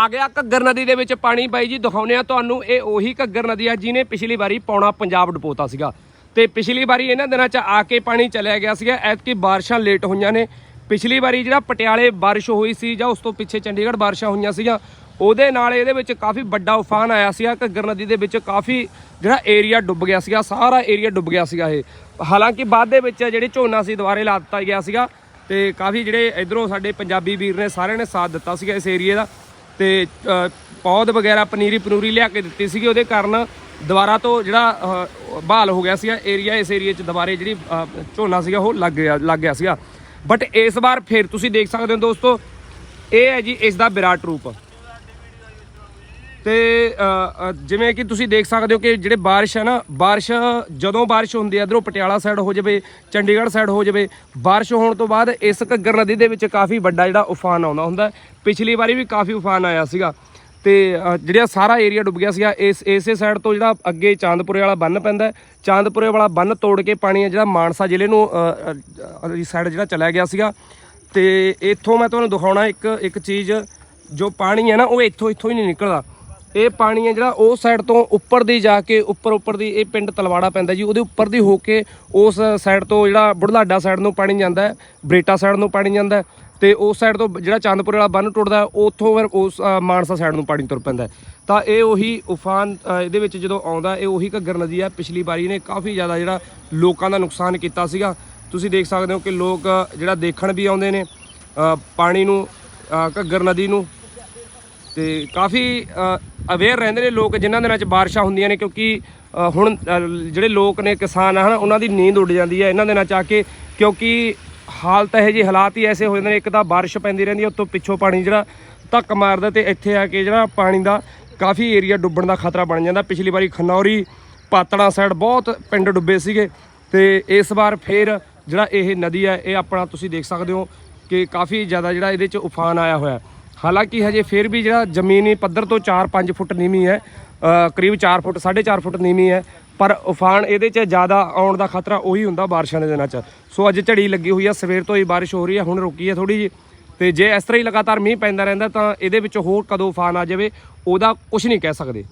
ਆ ਗਿਆ ਘੱਗਰ ਨਦੀ ਦੇ ਵਿੱਚ ਪਾਣੀ। ਬਾਈ ਜੀ ਦਿਖਾਉਨੇ ਆ ਤੁਹਾਨੂੰ, ਇਹ ਉਹੀ ਘੱਗਰ ਨਦੀ ਆ ਜਿਹਨੇ ਪਿਛਲੀ ਵਾਰੀ ਪੌਣਾ ਪੰਜਾਬ ਡਪੋਤਾ ਸੀਗਾ। ਤੇ ਪਿਛਲੀ ਵਾਰੀ ਇਹਨਾਂ ਦਿਨਾਂ 'ਚ ਆ ਕੇ ਪਾਣੀ ਚਲਿਆ ਗਿਆ ਸੀਗਾ। ਐਤਕੀ ਬਾਰਿਸ਼ਾਂ ਲੇਟ ਹੋਈਆਂ ਨੇ। ਪਿਛਲੀ ਵਾਰੀ ਜਿਹੜਾ ਪਟਿਆਲੇ ਬਾਰਿਸ਼ ਹੋਈ ਸੀ ਜਾਂ ਉਸ ਤੋਂ ਪਿੱਛੇ ਚੰਡੀਗੜ੍ਹ ਬਾਰਿਸ਼ਾਂ ਹੋਈਆਂ ਸੀਗੀਆਂ, ਉਹਦੇ ਨਾਲ ਇਹਦੇ ਵਿੱਚ ਕਾਫੀ ਵੱਡਾ ਉਫਾਨ ਆਇਆ ਸੀਗਾ। ਘੱਗਰ ਨਦੀ ਦੇ ਵਿੱਚ ਕਾਫੀ ਜਿਹੜਾ ਏਰੀਆ ਡੁੱਬ ਗਿਆ ਸੀਗਾ, ਸਾਰਾ ਏਰੀਆ ਡੁੱਬ ਗਿਆ ਸੀਗਾ ਇਹ। ਹਾਲਾਂਕਿ ਬਾਅਦ ਦੇ ਵਿੱਚ ਜਿਹੜੇ ਝੋਨਾ ਸੀ ਦੁਬਾਰੇ ਲਾ ਦਿੱਤਾ ਗਿਆ ਸੀਗਾ ਤੇ ਕਾਫੀ ਜਿਹੜੇ ਇਧਰੋਂ ਸਾਡੇ ਪੰਜਾਬੀ ਵੀਰ ਨੇ, ਸਾਰਿਆਂ ਨੇ ਸਾਥ ਦਿੱਤਾ ਸੀਗਾ ਇਸ ਏਰੀਏ ਦਾ। ਤੇ ਪੌਦ ਵਗੈਰਾ ਪਨੀਰੀ ਪਨੂਰੀ ਲਿਆ ਕੇ ਦਿੱਤੀ ਸੀਗੀ। ਉਹਦੇ ਕਾਰਨ ਦੁਬਾਰਾ ਤੋਂ ਜਿਹੜਾ ਬਹਾਲ ਹੋ ਗਿਆ ਸੀਗਾ। ਏਰੀਆ, ਇਸ ਏਰੀਏ 'ਚ ਦੁਬਾਰੇ ਜਿਹੜੀ ਝੋਨਾ ਸੀਗਾ, ਉਹ ਲੱਗ ਗਿਆ ਲੱਗ ਗਿਆ ਸੀਗਾ। ਬਟ ਇਸ ਵਾਰ ਫਿਰ ਤੁਸੀਂ ਦੇਖ ਸਕਦੇ ਹੋ ਦੋਸਤੋ, ਇਹ ਹੈ ਜੀ, ਇਸ ਦਾ ਵਿਰਾਟ ਰੂਪ। ਤੇ ਜਿਵੇਂ ਕਿ ਤੁਸੀਂ ਦੇਖ ਸਕਦੇ ਹੋ ਕਿ ਜਿਹੜੇ ਬਾਰਿਸ਼ ਹੈ ਨਾ, ਬਾਰਿਸ਼ ਜਦੋਂ ਬਾਰਿਸ਼ ਹੁੰਦੀ ਹੈ, ਇਧਰੋਂ ਪਟਿਆਲਾ ਸਾਈਡ ਹੋ ਜਾਵੇ, ਚੰਡੀਗੜ੍ਹ ਸਾਈਡ ਹੋ ਜਾਵੇ, ਬਾਰਿਸ਼ ਹੋਣ ਤੋਂ ਬਾਅਦ ਇਸ ਘੱਗਰ ਨਦੀ ਦੇ ਵਿੱਚ ਕਾਫੀ ਵੱਡਾ ਜਿਹੜਾ ਉਫਾਨ ਆਉਂਦਾ ਹੁੰਦਾ ਪਿਛਲੀ ਵਾਰੀ ਵੀ ਕਾਫੀ ਉਫਾਨ ਆਇਆ ਸੀਗਾ। ਤੇ ਜਿਹੜਾ ਸਾਰਾ ਏਰੀਆ ਡੁੱਬ ਗਿਆ ਸੀਗਾ, ਇਸ, ਇਸੇ ਸਾਈਡ ਤੋਂ ਜਿਹੜਾ ਅੱਗੇ ਚਾਂਦਪੁਰੇ ਵਾਲਾ ਬੰਨ ਪੈਂਦਾ ਚਾਂਦਪੁਰੇ ਵਾਲਾ ਬੰਨ ਤੋੜ ਕੇ ਪਾਣੀ ਹੈ ਜਿਹੜਾ ਮਾਨਸਾ ਜ਼ਿਲ੍ਹੇ ਨੂੰ ਸਾਈਡ ਜਿਹੜਾ ਚਲਾ ਗਿਆ ਸੀਗਾ। ਤੇ ਇੱਥੋਂ ਮੈਂ ਤੁਹਾਨੂੰ ਦਿਖਾਉਣਾ ਇੱਕ ਇੱਕ ਚੀਜ਼, ਜੋ ਪਾਣੀ ਹੈ ਨਾ, ਉਹ ਇੱਥੋਂ ਇੱਥੋਂ ਹੀ ਨਹੀਂ ਨਿਕਲਦਾ। ਇਹ ਪਾਣੀ ਹੈ ਜਿਹੜਾ ਉਸ ਸਾਈਡ ਤੋਂ ਉੱਪਰ ਦੀ ਜਾ ਕੇ ਉੱਪਰ ਉੱਪਰ ਦੀ ਇਹ ਪਿੰਡ ਤਲਵਾੜਾ ਪੈਂਦਾ ਜੀ। ਉਹਦੇ ਉੱਪਰ ਦੀ ਹੋ ਕੇ ਉਸ ਸਾਈਡ ਤੋਂ ਜਿਹੜਾ ਬੁਢਲਾਡਾ ਸਾਈਡ ਨੂੰ ਪਾਣੀ ਜਾਂਦਾ ਹੈ, ਬਰੇਟਾ ਸਾਈਡ ਨੂੰ ਪਾਣੀ ਜਾਂਦਾ ਹੈ ਤੇ ਉਸ ਸਾਈਡ ਤੋਂ ਜਿਹੜਾ ਚੰਦਪੁਰ ਵਾਲਾ ਬੰਨ ਟੁੱਟਦਾ ਉੱਥੋਂ ਫਿਰ ਉਸ ਮਾਨਸਾ ਸਾਈਡ ਨੂੰ ਪਾਣੀ ਤੁਰ ਪੈਂਦਾ ਤਾਂ ਇਹ ਉਹੀ ਉਫਾਨ ਇਹਦੇ ਵਿੱਚ ਜਦੋਂ ਆਉਂਦਾ, ਇਹ ਉਹੀ ਘੱਗਰ ਨਦੀ ਹੈ। ਪਿਛਲੀ ਵਾਰੀ ਨੇ ਕਾਫੀ ਜ਼ਿਆਦਾ ਜਿਹੜਾ ਲੋਕਾਂ ਦਾ ਨੁਕਸਾਨ ਕੀਤਾ ਸੀਗਾ। ਤੁਸੀਂ ਦੇਖ ਸਕਦੇ ਹੋ ਕਿ ਲੋਕ ਜਿਹੜਾ ਦੇਖਣ ਵੀ ਆਉਂਦੇ ਨੇ ਪਾਣੀ ਨੂੰ ਘੱਗਰ ਨਦੀ ਨੂੰ ਤੇ ਕਾਫੀ ਅਵੇਅਰ ਰਹਿੰਦੇ ਨੇ ਲੋਕ ਜਿਨ੍ਹਾਂ ਦਿਨਾਂ 'ਚ ਬਾਰਿਸ਼ਾਂ ਹੁੰਦੀਆਂ ਨੇ, ਕਿਉਂਕਿ ਹੁਣ ਜਿਹੜੇ ਲੋਕ ਨੇ ਕਿਸਾਨ ਹਨ, ਉਹਨਾਂ ਦੀ ਨੀਂਦ ਉੱਡ ਜਾਂਦੀ ਹੈ ਇਹਨਾਂ ਦਿਨਾਂ 'ਚ ਆ ਕੇ, ਕਿਉਂਕਿ ਹਾਲਤ ਇਹ ਜਿਹੇ ਹਾਲਾਤ ਹੀ ਐਸੇ ਹੋ ਜਾਂਦੇ ਨੇ, ਇੱਕ ਤਾਂ ਬਾਰਿਸ਼ ਪੈਂਦੀ ਰਹਿੰਦੀ ਹੈ ਉੱਤੋਂ ਪਿੱਛੋਂ ਪਾਣੀ ਜਿਹੜਾ ਧੱਕ ਮਾਰਦਾ ਤੇ ਇੱਥੇ ਆ ਕੇ ਜਿਹੜਾ ਪਾਣੀ ਦਾ ਕਾਫੀ ਏਰੀਆ ਡੁੱਬਣ ਦਾ ਖਤਰਾ ਬਣ ਜਾਂਦਾ। ਪਿਛਲੀ ਵਾਰੀ ਖਨੌਰੀ, ਪਾਤੜਾ ਸਾਈਡ ਬਹੁਤ ਪਿੰਡ ਡੁੱਬੇ ਸੀਗੇ ਤੇ ਇਸ ਵਾਰ ਫੇਰ ਜਿਹੜਾ ਇਹ ਨਦੀ ਹੈ ਇਹ ਆਪਣਾ ਤੁਸੀਂ ਦੇਖ ਸਕਦੇ ਹੋ ਕਿ ਕਾਫੀ ਜ਼ਿਆਦਾ ਜਿਹੜਾ ਇਹਦੇ 'ਚ ਉਫਾਨ ਆਇਆ ਹੋਇਆ। ਹਾਲਾਂਕਿ ਹਜੇ ਫਿਰ ਵੀ ਜਿਹੜਾ ਜ਼ਮੀਨੀ ਪੱਧਰ ਤੋਂ 4-5 ਫੁੱਟ ਨੀਵੀਂ ਹੈ ਕਰੀਬ 4 ਫੁੱਟ 4.5 ਫੁੱਟ ਨੀਵੀਂ ਹੈ, ਪਰ ਉਫਾਨ ਇਹਦੇ 'ਚ ਜ਼ਿਆਦਾ ਆਉਣ ਦਾ ਖਤਰਾ ਉਹੀ ਹੁੰਦਾ ਬਾਰਿਸ਼ਾਂ ਦੇ ਦਿਨਾਂ 'ਚ। ਸੋ ਅੱਜ ਝੜੀ ਲੱਗੀ ਹੋਈ ਆ, ਸਵੇਰ ਤੋਂ ਹੀ ਬਾਰਿਸ਼ ਹੋ ਰਹੀ ਹੈ, ਹੁਣ ਰੁਕੀ ਹੈ ਥੋੜੀ ਜੀ ਤੇ ਜੇ ਇਸ ਤਰ੍ਹਾਂ ਹੀ ਲਗਾਤਾਰ ਮੀਂਹ ਪੈਂਦਾ ਰਹਿੰਦਾ ਤਾਂ ਇਹਦੇ ਵਿੱਚ ਹੋਰ ਕਦੋਂ ਉਫਾਨ ਆ ਜਾਵੇ, ਉਹਦਾ ਕੁਝ ਨਹੀਂ ਕਹਿ ਸਕਦੇ।